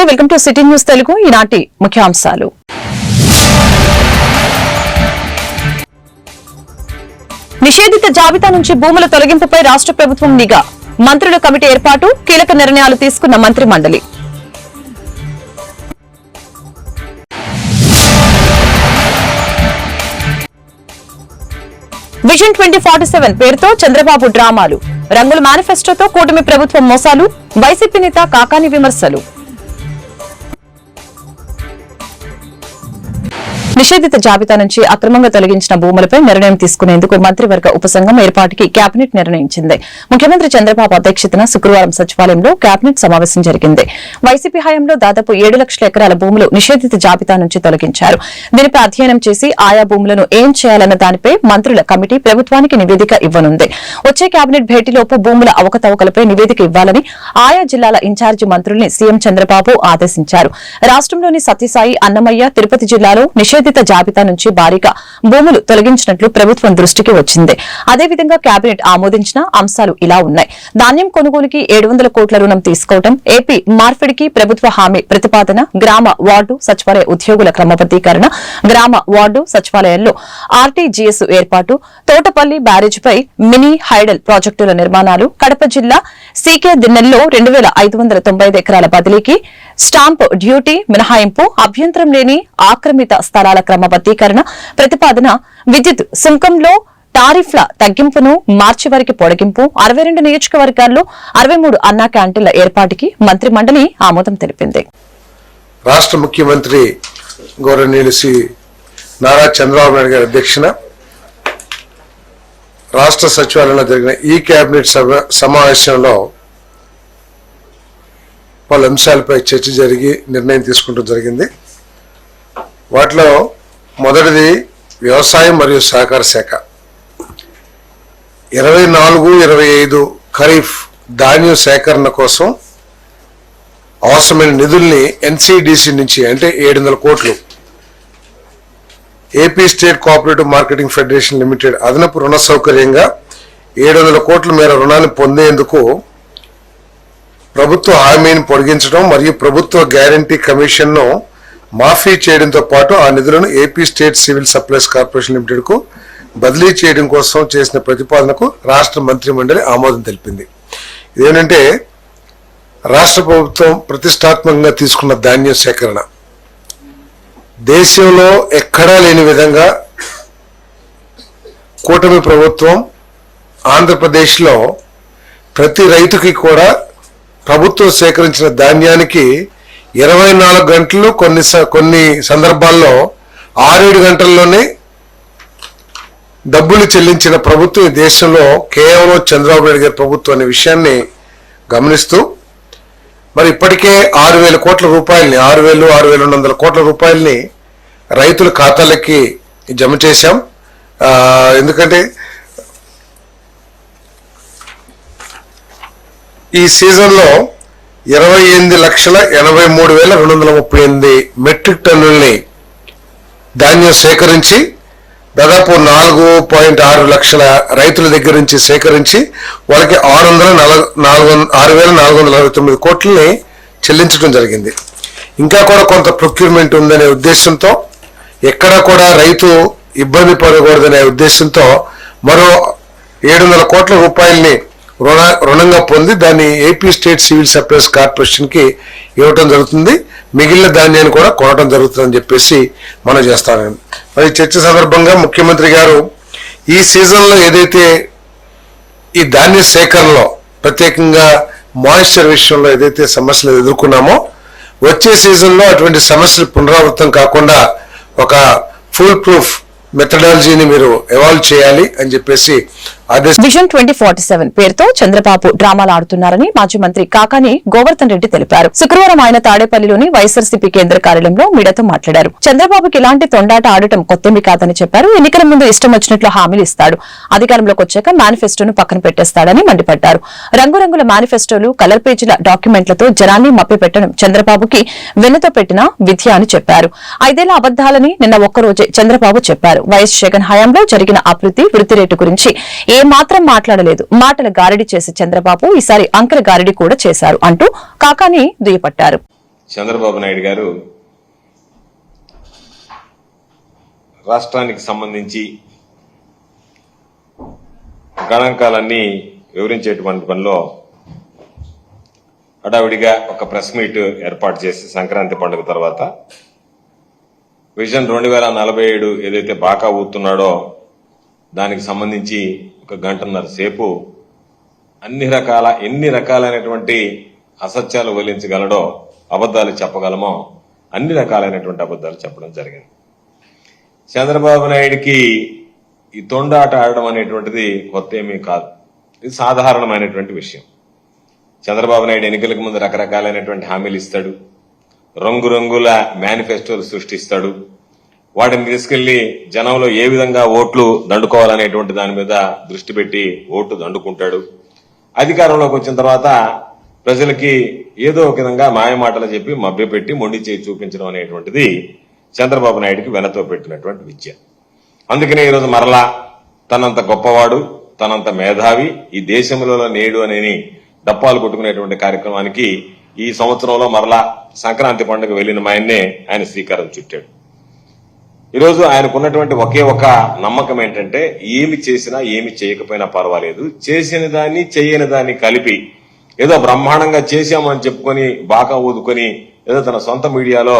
నమస్తే welcome to city news Telugu. ఈనాటి ముఖ్యాంశాలు. నిషేధిత జాబితా నుంచి భూముల తొలగింపుపై రాష్ట్ర ప్రభుత్వం నిఘా. మంత్రుల కమిటీ ఏర్పాటు కీలక నిర్ణయాలు తీసుకున్న మంత్రి మండలి. విజన్ ట్వంటీ ఫార్టీ సెవెన్ పేరుతో చంద్రబాబు డ్రామాలు. రంగుల మేనిఫెస్టోతో కూటమి ప్రభుత్వం మోసాలు. వైసీపీ నేత కాకాని విమర్శలు. నిషేధిత జాబితా నుంచి అక్రమంగా తొలగించిన భూములపై నిర్ణయం తీసుకునేందుకు మంత్రివర్గ ఉపసంఘం ఏర్పాటుకి కేబినెట్ నిర్ణయించింది. ముఖ్యమంత్రి చంద్రబాబు అధ్యక్షతన శుక్రవారం సచివాలయంలో కేబినెట్ సమావేశం జరిగింది. వైసీపీ హయాంలో దాదాపు ఏడు లక్షల ఎకరాల భూములు నిషేధిత జాబితా నుంచి తొలగించారు. దీనిపై అధ్యయనం చేసి ఆయా భూములను ఏం చేయాలన్న దానిపై మంత్రుల కమిటీ ప్రభుత్వానికి నివేదిక ఇవ్వనుంది. వచ్చే కేబినెట్ భేటీలోపు భూముల అవకతవకలపై నివేదిక ఇవ్వాలని ఆయా జిల్లాల ఇన్ఛార్జి మంత్రుల్ని సీఎం చంద్రబాబు ఆదేశించారు. రాష్ట్రంలోని సత్యసాయి అన్నమయ్య తిరుపతి జిల్లాలో నిషేధ నిషేధిత జాబితా నుంచి భారీగా భూములు తొలగించినట్లు ప్రభుత్వం దృష్టికి వచ్చింది. అదేవిధంగా కేబినెట్ ఆమోదించిన అంశాలు ఇలా ఉన్నాయి. ధాన్యం కొనుగోలుకి ఏడు కోట్ల రుణం తీసుకోవడం ఏపీ మార్పిడికి ప్రభుత్వ హామీ ప్రతిపాదన గ్రామ వార్డు సచివాలయ ఉద్యోగుల క్రమబద్దీకరణ గ్రామ వార్డు సచివాలయాల్లో ఆర్టీజీఎస్ ఏర్పాటు తోటపల్లి బ్యారేజ్పై మినీ హైడల్ ప్రాజెక్టుల నిర్మాణాలు కడప జిల్లా సీకే దిన్నెల్లో రెండు వేల ఐదు వందల తొంభై ఎకరాల బదిలీకి స్టాంప్ డ్యూటీ మినహాయింపు అభ్యంతరం లేని ఆక్రమిత స్థలాలు క్రమబద్దీకరణ ప్రతిపాదన విద్యుత్ సుంకంలో టారిఫ్ల తగ్గింపును మార్చి వరకు పొడిగింపు అరవై రెండు నియోజకవర్గాల్లో అరవై మూడు అన్నా క్యాంటీన్ల ఏర్పాటుకి మంత్రి మండలి ఆమోదం తెలిపింది. రాష్ట్ర ముఖ్యమంత్రి గౌరవనీయులు శ్రీ నారా చంద్రబాబు నాయుడు గారి అధ్యక్షన రాష్ట్ర సచివాలయంలో జరిగిన ఈ కేబినెట్ సభ సమావేశంలో పలు అంశాలపై చర్చ జరిగి నిర్ణయం తీసుకుంటూ జరిగింది. వాటిలో మొదటిది వ్యవసాయం మరియు సహకార శాఖ. ఇరవై నాలుగు ఇరవై ఐదు ఖరీఫ్ ధాన్యం సేకరణ కోసం అవసరమైన నిధుల్ని ఎన్సిడిసి నుంచి అంటే ఏడు వందల కోట్లు. AP state cooperative marketing federation limited అదనపు రుణ సౌకర్యంగా ఏడు వందల కోట్ల మేర రుణాన్ని పొందేందుకు ప్రభుత్వ హామీని పొడిగించడం మరియు ప్రభుత్వ గ్యారంటీ కమిషన్ను మాఫీ చేయడంతో పాటు ఆ నిధులను AP state civil supplies corporation లిమిటెడ్కు బదిలీ చేయడం కోసం చేసిన ప్రతిపాదనకు రాష్ట్ర మంత్రి మండలి ఆమోదం తెలిపింది. ఇదేంటంటే రాష్ట్ర ప్రభుత్వం ప్రతిష్టాత్మకంగా తీసుకున్న ధాన్యం సేకరణ. దేశంలో ఎక్కడా లేని విధంగా కూటమి ప్రభుత్వం ఆంధ్రప్రదేశ్లో ప్రతి రైతుకి కూడా ప్రభుత్వం సేకరించిన ధాన్యానికి ఇరవై నాలుగు గంటలు కొన్ని స- కొన్ని సందర్భాల్లో ఆరేడు గంటల్లోనే డబ్బులు చెల్లించిన ప్రభుత్వం ఈ దేశంలో కేవలం చంద్రబాబు నాయుడు గారి ప్రభుత్వం అనే విషయాన్ని గమనిస్తూ మరి ఇప్పటికే ఆరు వేల కోట్ల రూపాయలని ఆరు వేలు ఆరు వేల రెండు వందల కోట్ల రూపాయలని రైతుల ఖాతాలకి జమ చేశాం. ఎందుకంటే ఈ సీజన్లో ఇరవై ఎనిమిది లక్షల ఎనభై మూడు వేల రెండు వందల ముప్పై ఎనిమిది మెట్రిక్ టన్నుల్ని ధాన్యం సేకరించి దాదాపు నాలుగు పాయింట్ ఆరు లక్షల రైతుల దగ్గర నుంచి సేకరించి వాళ్ళకి ఆరు వందల నాలుగు ఆరు వేల నాలుగు వందల అరవై తొమ్మిది కోట్లని చెల్లించడం జరిగింది. ఇంకా కూడా కొంత ప్రొక్యూర్మెంట్ ఉందనే ఉద్దేశంతో ఎక్కడ కూడా రైతు ఇబ్బంది పడకూడదనే ఉద్దేశంతో మరో ఏడు వందల కోట్ల రూపాయల్ని రుణ రుణంగా పొంది దాన్ని ఏపీ స్టేట్ సివిల్ సప్లైస్ కార్పొరేషన్కి ఇవ్వటం జరుగుతుంది. మిగిలిన ధాన్యాన్ని కూడా కొనటం జరుగుతుందని చెప్పేసి మనం చేస్తాను. మరి చర్చ సందర్భంగా ముఖ్యమంత్రి గారు ఈ సీజన్లో ఏదైతే ఈ ధాన్య సేకరణలో ప్రత్యేకంగా మాయిశ్చర్ విషయంలో ఏదైతే సమస్యలు ఎదుర్కొన్నామో వచ్చే సీజన్లో అటువంటి సమస్యలు పునరావృతం కాకుండా ఒక ఫుల్ ప్రూఫ్ మెథడాలజీని మీరు ఎవాల్వ్ చేయాలి అని చెప్పేసి విజన్ ట్వంటీ ఫార్టీ సెవెన్ పేరుతో చంద్రబాబు డ్రామాలు ఆడుతున్నారని మాజీ మంత్రి కాకాని గోవర్ధన్ రెడ్డి తెలిపారు. శుక్రవారం ఆయన తాడేపల్లిలోని వైఎస్ఆర్సీపీ కేంద్ర కార్యాలయంలో మీడియాతో మాట్లాడారు. చంద్రబాబుకి ఇలాంటి తొండాట ఆడటం కొత్తమి కాదని చెప్పారు. ఎన్నికల ముందు ఇష్టం వచ్చినట్లు హామీలు ఇస్తాడు. అధికారంలోకి వచ్చాక మేనిఫెస్టోను పక్కన పెట్టేస్తాడని మండిపడ్డారు. రంగురంగుల మేనిఫెస్టోలు కలర్ పేజీల డాక్యుమెంట్లతో జనాన్ని మప్పిపెట్టడం చంద్రబాబుకి వెన్నతో పెట్టిన విద్య అని చెప్పారు. ఐదేళ్ళ అబద్దాలని నిన్న ఒక్కరోజే చంద్రబాబు చెప్పారు. వైఎస్ జగన్ హయాంలో జరిగిన అభివృద్ధి వృద్ధి రేటు గురించి ఏ ఏమాత్రం మాట్లాడలేదు. మాటల గారడి చేసి చంద్రబాబు ఈసారి అంకెల గారడి కూడా చేశారు అంటూ కాకాని దుయ్యపట్టారు. చంద్రబాబు నాయుడు గారు రాష్ట్రానికి సంబంధించి గణాంకాలన్నీ వివరించేటువంటి పనిలో హడావిడిగా ఒక ప్రెస్ మీట్ ఏర్పాటు చేసి సంక్రాంతి పండుగ తర్వాత విజన్ రెండు వేల నలభై ఏడు ఏదైతే బాకా ఊతున్నాడో దానికి సంబంధించి ఒక గంటన్నర సేపు అన్ని రకాల ఎన్ని రకాలైనటువంటి అసత్యాలు వలించగలడో అబద్ధాలు చెప్పగలమో అన్ని రకాలైనటువంటి అబద్ధాలు చెప్పడం జరిగింది. చంద్రబాబు నాయుడికి ఈ తొండాట ఆడడం అనేటువంటిది కొత్త ఏమీ కాదు. ఇది సాధారణమైనటువంటి విషయం. చంద్రబాబు నాయుడు ఎన్నికలకు ముందు రకరకాలైనటువంటి హామీలు ఇస్తాడు. రంగురంగుల మేనిఫెస్టోలు సృష్టిస్తాడు. వాటిని తీసుకెళ్ళి జనంలో ఏ విధంగా ఓట్లు దండుకోవాలనేటువంటి దాని మీద దృష్టి పెట్టి ఓట్లు దండుకుంటాడు. అధికారంలోకి వచ్చిన తర్వాత ప్రజలకి ఏదో ఒక విధంగా మాయమాటలు చెప్పి మభ్యపెట్టి మొండి చేయి చూపించడం అనేటువంటిది చంద్రబాబు నాయుడికి వెనతో పెట్టినటువంటి విద్య. అందుకనే ఈరోజు మరలా తనంత గొప్పవాడు తనంత మేధావి ఈ దేశంలో నేడు అనేని డప్పాలు కొట్టుకునేటువంటి కార్యక్రమానికి ఈ సంవత్సరంలో మరలా సంక్రాంతి పండుగ వెళ్ళిన మాయన్నే ఆయన శ్రీకారం చుట్టాడు. ఈరోజు ఆయనకున్నటువంటి ఒకే ఒక నమ్మకం ఏంటంటే ఏమి చేసినా ఏమి చేయకపోయినా పర్వాలేదు. చేసిన దాన్ని చేయని దాన్ని కలిపి ఏదో బ్రహ్మాండంగా చేశామని చెప్పుకొని బాగా ఊదుకొని ఏదో తన సొంత మీడియాలో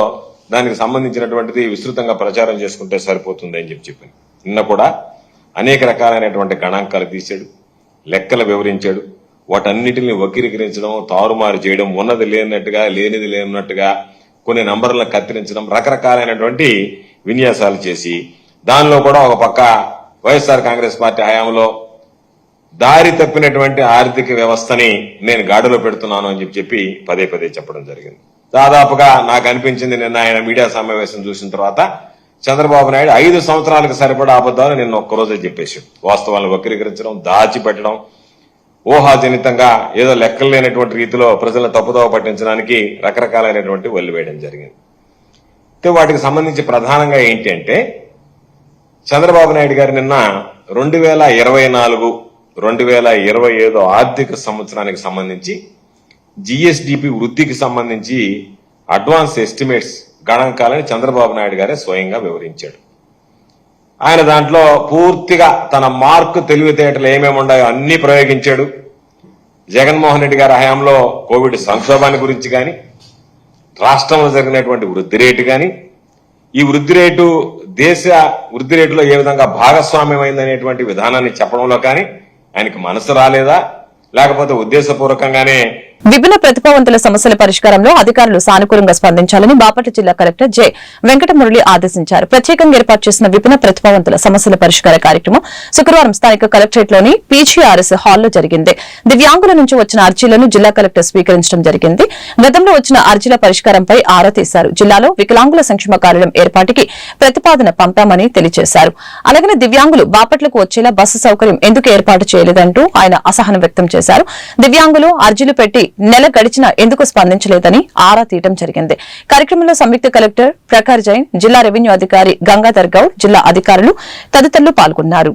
దానికి సంబంధించినటువంటిది విస్తృతంగా ప్రచారం చేసుకుంటే సరిపోతుంది అని చెప్పి చెప్పింది నిన్న కూడా అనేక రకాలైనటువంటి గణాంకాలు తీశాడు లెక్కలు వివరించాడు. వాటన్నిటిని వక్రీకరించడం తారుమారు చేయడం ఉన్నది లేనట్టుగా లేనిది లేనట్టుగా కొన్ని నంబర్లను కత్తిరించడం రకరకాలైనటువంటి విన్యాసాలు చేసి దానిలో కూడా ఒక పక్క వైఎస్ఆర్ కాంగ్రెస్ పార్టీ హయాంలో దారి తప్పినటువంటి ఆర్థిక వ్యవస్థని నేను గాడిలో పెడుతున్నాను అని చెప్పి చెప్పి పదే పదే చెప్పడం జరిగింది. దాదాపుగా నాకు అనిపించింది నిన్న ఆయన మీడియా సమావేశం చూసిన తర్వాత చంద్రబాబు నాయుడు ఐదు సంవత్సరాలకు సరిపడా అబద్దాలు నిన్న ఒక్కరోజే చెప్పేసి వాస్తవాలను వక్రీకరించడం దాచిపెట్టడం ఊహాజనితంగా ఏదో లెక్కలు లేనటువంటి రీతిలో ప్రజలను తప్పుదోవ పట్టించడానికి రకరకాలైనటువంటి వల్లివేయడం జరిగింది. వాటికి సంబంధించి ప్రధానంగా ఏంటి అంటే చంద్రబాబు నాయుడు గారు నిన్న రెండు వేల ఇరవై నాలుగు రెండు వేల ఇరవై ఐదు ఆర్థిక సంవత్సరానికి సంబంధించి జిఎస్డిపి వృద్ధికి సంబంధించి అడ్వాన్స్ ఎస్టిమేట్స్ గణాంకాలని చంద్రబాబు నాయుడు గారే స్వయంగా వివరించాడు. ఆయన దాంట్లో పూర్తిగా తన మార్కు తెలివితేటలు ఏమేమి ఉన్నాయో అన్ని ప్రయోగించాడు. జగన్మోహన్ రెడ్డి గారి హయాంలో కోవిడ్ సంక్షోభాన్ని గురించి కానీ రాష్ట్రంలో జరిగినటువంటి వృద్ధి రేటు కానీ ఈ వృద్ధి రేటు దేశ వృద్ధి రేటులో ఏ విధంగా భాగస్వామ్యమైందనేటువంటి విధానాన్ని చెప్పడంలో కానీ ఆయనకి మనసు రాలేదా? లేకపోతే ఉద్దేశపూర్వకంగానే విభిన్న ప్రతిభావంతుల సమస్యల పరిష్కారంలో అధికారులు సానుకూలంగా స్పందించాలని బాపట్ల జిల్లా కలెక్టర్ జె. వెంకటమురళి ఆదేశించారు. ప్రత్యేకంగా ఏర్పాటు చేసిన విభిన్న ప్రతిభావంతుల సమస్యల పరిష్కార కార్యక్రమం శుక్రవారం స్థానిక కలెక్టరేట్లోని పీజీఆర్ఎస్ హాల్లో జరిగింది. దివ్యాంగుల నుంచి వచ్చిన అర్జీలను జిల్లా కలెక్టర్ స్వీకరించడం జరిగింది. గతంలో వచ్చిన అర్జీల పరిష్కారంపై ఆరా తీశారు. జిల్లాలో వికలాంగుల సంక్షేమ కార్యాలయం ఏర్పాటుకి ప్రతిపాదన పంపామని తెలియజేశారు. అలాగే దివ్యాంగులు బాపట్లకు వచ్చేలా బస్సు సౌకర్యం ఎందుకు ఏర్పాటు చేయలేదంటూ ఆయన అసహనం వ్యక్తం చేశారు. దివ్యాంగులు అర్జీలు పెట్టి నెల గడిచినా ఎందుకు స్పందించలేదని ఆరా తీయడం జరిగింది. కార్యక్రమంలో సంయుక్త కలెక్టర్ ప్రకార్ జైన్ జిల్లా రెవెన్యూ అధికారి గంగాధర్ గౌడ్ జిల్లా అధికారులు తదితరులు పాల్గొన్నారు.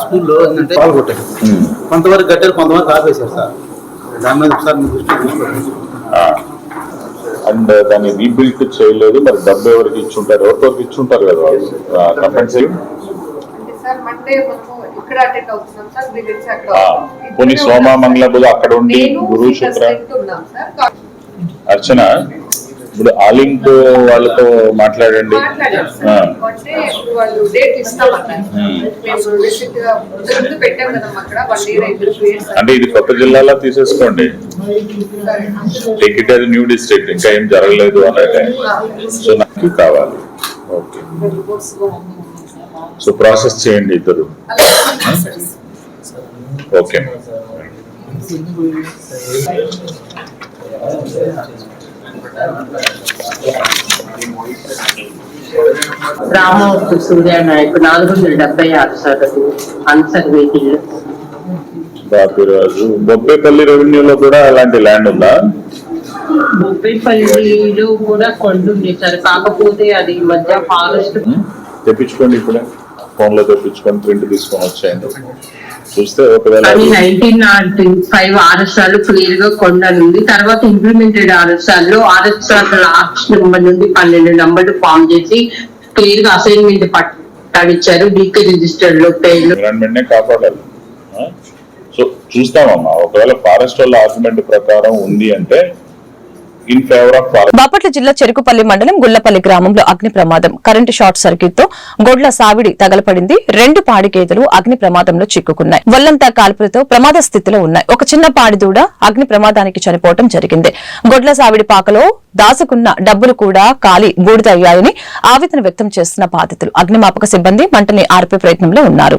స్కూల్లో ఏంటంటే కొంతవరకు కట్టారు. కొంతవరకు ఆపేశారు సార్. దాని మీద ఒకసారి మీ తీసుకొచ్చారు. అండ్ దాన్ని రీబిల్డ్ చేయలేదు. మరి డబ్బు ఎవరికి ఇచ్చుంటారు? ఎవరికొరికి ఇచ్చుంటారు కదా వాళ్ళు? అక్కడ పోనీ సోమ మంగళ బుధ అక్కడ ఉండి గురు శుక్ర అర్చన ఇప్పుడు ఆలింక్ వాళ్ళతో మాట్లాడండి. అంటే ఇది కొత్త జిల్లాలో తీసేసుకోండి. టేక్ ఇట్ న్యూ డిస్ట్రిక్ట్ ఇంకా ఏం జరగలేదు అనేది సో నాకు కావాలి. ఓకే సో ప్రాసెస్ చేయండి ఇద్దరు. ఓకే రామమూర్తి సూర్యనాయక్ నాలుగు వందల డెబ్బై ఆరు సగటు అన్సర్ వెహికల్ బాపిరాజు బొబ్బేపల్లి రెవెన్యూలో కూడా అలాంటి ల్యాండ్ ఉందా? బొబ్బేపల్లిలో కూడా కొండుండే సార్. కాకపోతే అది మధ్య ఫారెస్ట్? తెప్పించుకోండి ఇప్పుడే. ఫోన్లో తెప్పించుకొని ప్రింట్ తీసుకొని వచ్చేయండి. చూస్తే ఒకవేళ నైన్టీన్ నాట్ ఫైవ్ ఆర్ఎస్ఆర్ క్లియర్గా కొండనుంది తర్వాత ఇంప్లిమెంటెడ్ ఆర్ఎస్ఆర్లో ఆర్ఎస్ఆర్ లాస్ట్ నెంబర్ నుండి పన్నెండు నంబర్లు ఫామ్ చేసి క్లియర్గా అసైన్మెంట్ పట్టాడిచ్చారు డీకే రిజిస్టర్లో పేర్లు. ఎన్విరాన్మెంట్ కాపాడాలి? సో చూస్తామమ్మా. ఒకవేళ ఫారెస్ట్ వాళ్ళ ఆర్గ్యుమెంట్ ప్రకారం ఉంది అంటే ఇన్ ఫేవర్ ఆఫ్ బాపట్ల జిల్లా చెరుకుపల్లి మండలం గుల్లపల్లి గ్రామంలో అగ్ని ప్రమాదం. కరెంటు షార్ట్ సర్క్యూట్తో గొడ్ల సావిడి తగలపడింది. రెండు పాడి గేదెలు అగ్ని ప్రమాదంలో చిక్కుకున్నాయి. వల్లంతా కాల్పులతో ప్రమాద స్థితిలో ఉన్నాయి. ఒక చిన్న పాడి దూడ అగ్ని ప్రమాదానికి చనిపోవడం జరిగింది. గొడ్ల సావిడి పాకలో దాసుకున్న డబ్బులు కూడా కాలి బూడిదయ్యాయని ఆవేదన వ్యక్తం చేస్తున్న బాధితులు. అగ్నిమాపక సిబ్బంది మంటని ఆర్పే ప్రయత్నంలో ఉన్నారు.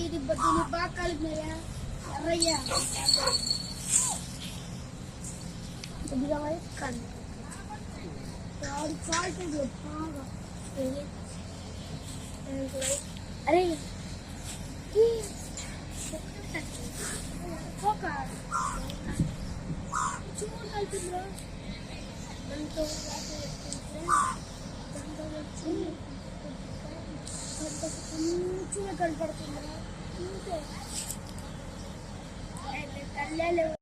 ఇది దీన్ని బాగా కలిపినాయా ఎర్రయ్యా కొద్దిగా వైపు కండి సాల్ట్ బాగా అరే కలిపిందిరా దాంతో దాంతో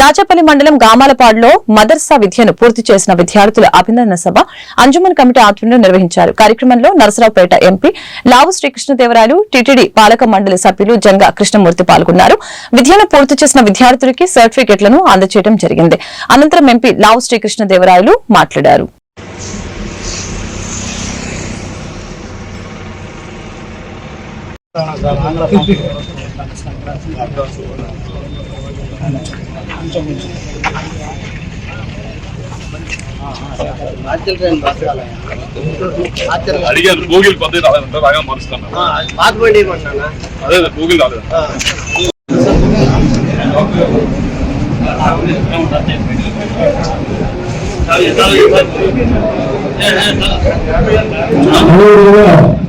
దాచపల్లి మండలం గామాలపాడులో మదర్సా విద్యను పూర్తి చేసిన విద్యార్థుల అభినందన సభ అంజుమన్ కమిటీ ఆధ్వర్యంలో నిర్వహించారు. కార్యక్రమంలో నరసరావుపేట ఎంపీ లావు శ్రీకృష్ణదేవరాయలు టీటీడీ పాలక మండలి సభ్యులు జంగా కృష్ణమూర్తి పాల్గొన్నారు. విద్యను పూర్తి చేసిన విద్యార్థులకి సర్టిఫికెట్లను అందజేయడం జరిగింది. అనంతరం ఎంపీ లావు శ్రీకృష్ణదేవరాయలు మాట్లాడారు. అడిగారు గూగుల్ పద్ధతి రాలేదంటే బాగా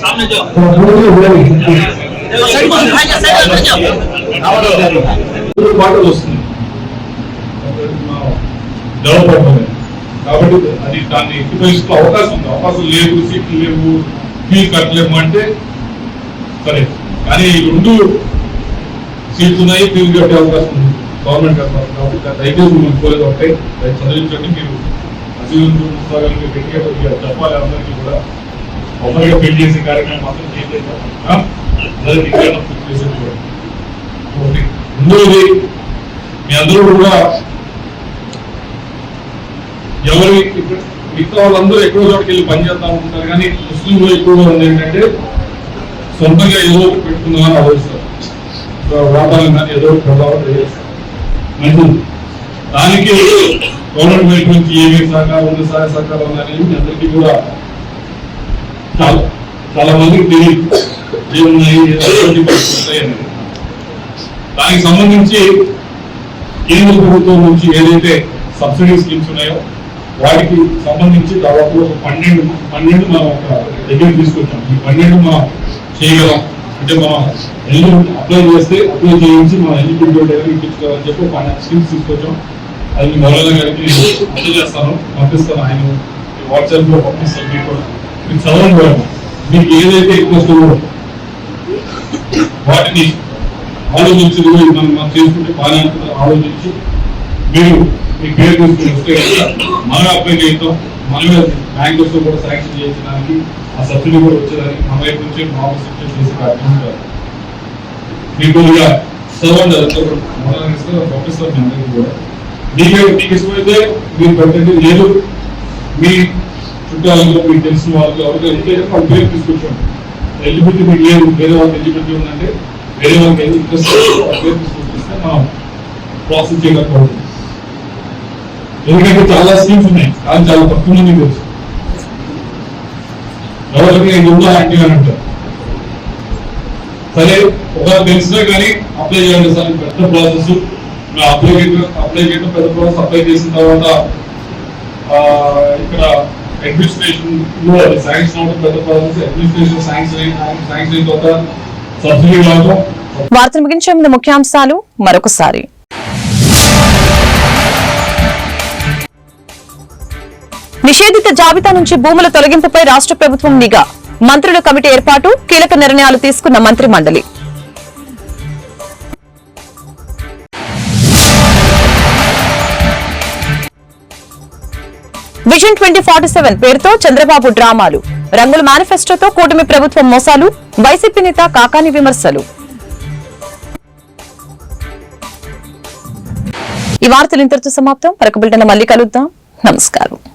সামনে যাও সাইড করে ভাই সাইড করে যাও আমাদের డెవలప్ అవుతుంది కాబట్టి అది దాన్ని ఎక్కిపోయిస్తూ అవకాశం ఉంది. అవకాశం లేవు సీట్లు లేవు ఫీజు కట్టలేము అంటే సరే. కానీ ఈ రెండు సీట్లు ఉన్నాయి ఫీజు కట్టే అవకాశం ఉంది. గవర్నమెంట్ కట్టాలి కాబట్టి దయచేసి మిమ్మల్ని కోరేది ఒకటే. దయచేసి చదివించండి మీరు అసలు పుస్తకాలకి గట్టిగా చెప్పాలి అందరికీ కూడా. ఒకరిగా పెళ్ళి చేసే కార్యక్రమం మాత్రం చేయలేదు. ఆ? చేసేది కూడా. ఒకటి రెండోది మీ అందరూ కూడా ఎవరి మిగతా వాళ్ళందరూ ఎక్కువ చోటుకి వెళ్ళి పని చేద్దాం అనుకుంటారు కానీ ముస్లింలు ఎక్కువగా ఉంది ఏంటంటే సొంతంగా ఏదో ఒకటి పెట్టుకుందామని ఆలోచిస్తారు. వ్యాపారం కానీ ఏదో ఒకటి ప్రభావం చేస్తారు మంచిది దానికి గవర్నమెంట్ వైపు నుంచి ఏమేమి సహకారం ఉంది సహాయ సహకారం ఉంది అనేది అందరికీ కూడా చాలా చాలా మందికి తెలియదు. ఏమున్నాయి ఉంటాయి దానికి సంబంధించి కేంద్ర ప్రభుత్వం నుంచి ఏదైతే సబ్సిడీ స్కీమ్స్ ఉన్నాయో వాటికి సంబంధించి దాదాపు పన్నెండు పన్నెండు మనం ఒక దగ్గర తీసుకొచ్చాం. ఈ పన్నెండు మనం చేయగలం. అంటే మనం ఎలిజిబిలిటీ అప్లై చేస్తే అప్లై చేయించి మనం ఎలిజిబిలిటీ ఇప్పించుకోవాలని చెప్పి ఒక స్కీమ్స్ తీసుకొచ్చాం. అది మీ మౌలానా గారికి అందజేస్తాను పంపిస్తాను. ఆయన వాట్సాప్లో పంపిస్తాను మీకు కూడా. మీకు చదవండి కూడా. మీకు ఏదైతే ఇంట్రెస్ట్ వాటిని ఆలోచించి కూడా మనం మనం చేసుకుంటే బాగానే ఆలోచించి మీరు మీ పేరు తీసుకుని వస్తే అప్లై చేద్దాం కూడా శాంక్షన్ చేయించడానికి ఆ సబ్సిడీ కూడా వచ్చేదానికి మన వైపు నుంచి సబ్సిడీ చేసే కార్యక్రమం కాదు. మీకు చదవండి కూడా మీ అందరికీ కూడా. మీకు మీకు ఇష్టమైతే మీరు పెట్టండి. లేదు మీ చుట్టాలలో మీకు తెలిసిన వాళ్ళు ఎవరికి వెళ్తే వాళ్ళ పేరు తీసుకొచ్చాం ఎలిజిబిలిటీ మీకు లేదు. వేరే వాళ్ళకి ఎలిజిబిలిటీ ఉందంటే వేరే వాళ్ళకి ఇంట్రెస్ట్ పేరు తీసుకొచ్చిస్తే మనం ప్రాసెస్ చేయగలుగుతాం. ఎందుకంటే చాలా స్కీమ్స్ ఉన్నాయి కానీ చాలా తక్కువ మంది తెలుసు ఎవరికి నేను ఉందా యాక్టివ్ అని అంటారు సరే ఒకవేళ తెలిసినా కానీ అప్లై చేయాలి సార్ పెద్ద ప్రాసెస్ మేము అప్లై చేయడం అప్లై చేయడం పెద్ద ప్రాసెస్ అప్లై చేసిన తర్వాత ఇక్కడ అడ్మినిస్ట్రేషన్లో అది శాంక్షన్ అవడం పెద్ద ప్రాసెస్ అడ్మినిస్ట్రేషన్ శాంక్షన్ అయిన శాంక్షన్ అయిన తర్వాత సబ్సిడీ రావడం వార్తలు ముగించే ముందు ముఖ్యాంశాలు మరొకసారి. నిషేధిత జాబితా నుంచి భూముల తొలగింపుపై రాష్ట్ర ప్రభుత్వం నిఘా. మంత్రుల కమిటీ ఏర్పాటు కీలక నిర్ణయాలు తీసుకున్న మంత్రి మండలి. విజన్ ట్వంటీ ఫార్టీ సెవెన్ పేరుతో చంద్రబాబు డ్రామాలు. రంగుల మేనిఫెస్టోతో కూటమి ప్రభుత్వం మోసాలు వైసీపీ నేత కాకాని విమర్శలు. ఈ వార్తలు ఇంతటితో సమాప్తం. పరక మళ్ళీ కలుద్దాం. నమస్కారం.